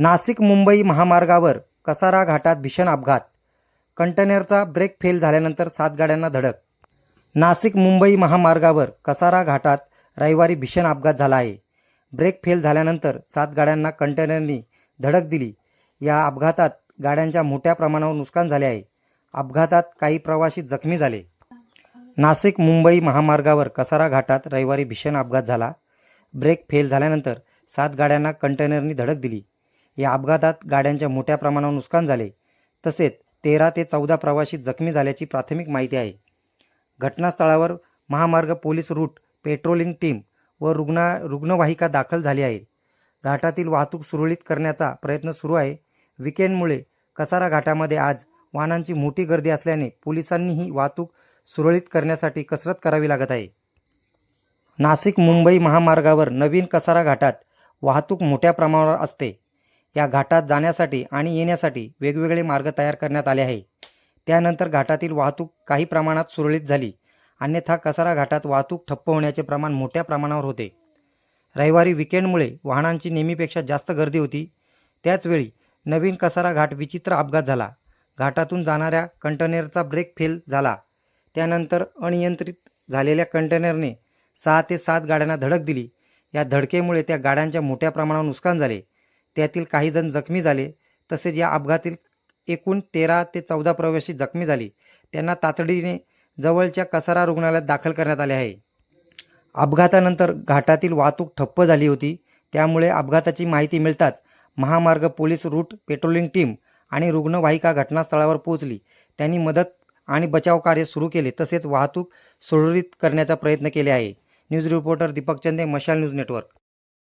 नाशिक मुंबई महामार्गावर कसारा घाटात भीषण अपघात. कंटेनरचा ब्रेक फेल झाल्यानंतर सात गाड्यांना धडक. नाशिक मुंबई महामार्गावर कसारा घाटात रविवारी भीषण अपघात झाला आहे. ब्रेक फेल झाल्यानंतर सात गाड्यांना कंटेनरनी धडक दिली. या अपघातात गाड्यांच्या मोठ्या प्रमाणावर नुकसान झाले आहे. अपघातात काही प्रवासी जखमी झाले. नाशिक मुंबई महामार्गावर कसारा घाटात रविवारी भीषण अपघात झाला. ब्रेक फेल झाल्यानंतर सात गाड्यांना कंटेनरनी धडक दिली. या अपघातात गाड्यांच्या मोठ्या प्रमाणावर नुकसान झाले. तसेच तेरा ते चौदा प्रवासी जखमी झाल्याची प्राथमिक माहिती आहे. घटनास्थळावर महामार्ग पोलीस रूट पेट्रोलिंग टीम व रुग्णा रुग्णवाहिका दाखल झाली आहे घाटातील वाहतूक सुरळीत करण्याचा प्रयत्न सुरू आहे. विकेंडमुळे कसारा घाटामध्ये आज वाहनांची मोठी गर्दी असल्याने पोलिसांनीही वाहतूक सुरळीत करण्यासाठी कसरत करावी लागत आहे. नाशिक मुंबई महामार्गावर नवीन कसारा घाटात वाहतूक मोठ्या प्रमाणावर असते. या घाटात जाण्यासाठी आणि येण्यासाठी वेगवेगळे मार्ग तयार करण्यात आले आहे. त्यानंतर घाटातील वाहतूक काही प्रमाणात सुरळीत झाली. अन्यथा कसारा घाटात वाहतूक ठप्प होण्याचे प्रमाण मोठ्या प्रमाणावर होते. रविवारी विकेंडमुळे वाहनांची नेहमीपेक्षा जास्त गर्दी होती. त्याचवेळी नवीन कसारा घाट विचित्र अपघात झाला. घाटातून जाणाऱ्या कंटेनरचा ब्रेक फेल झाला. त्यानंतर अनियंत्रित झालेल्या कंटेनरने सहा ते सात गाड्यांना धडक दिली. या धडकेमुळे त्या गाड्यांच्या मोठ्या प्रमाणावर नुकसान झाले. त्यातील काही जण जखमी झाले. तसेच या अपघातील एकूण तेरा ते चौदा प्रवासी जखमी झाले. त्यांना तातडीने जवळच्या कसारा रुग्णालयात दाखल करण्यात आले आहे. अपघातानंतर घाटातील वाहतूक ठप्प झाली होती. त्यामुळे अपघाताची माहिती मिळताच महामार्ग पोलीस रूट पेट्रोलिंग टीम आणि रुग्णवाहिका घटनास्थळावर पोहोचली. त्यांनी मदत आणि बचाव कार्य सुरू केले. तसेच वाहतूक सुरळीत करण्याचा प्रयत्न केले आहे. न्यूज रिपोर्टर दीपक चंदे मशाल न्यूज नेटवर्क.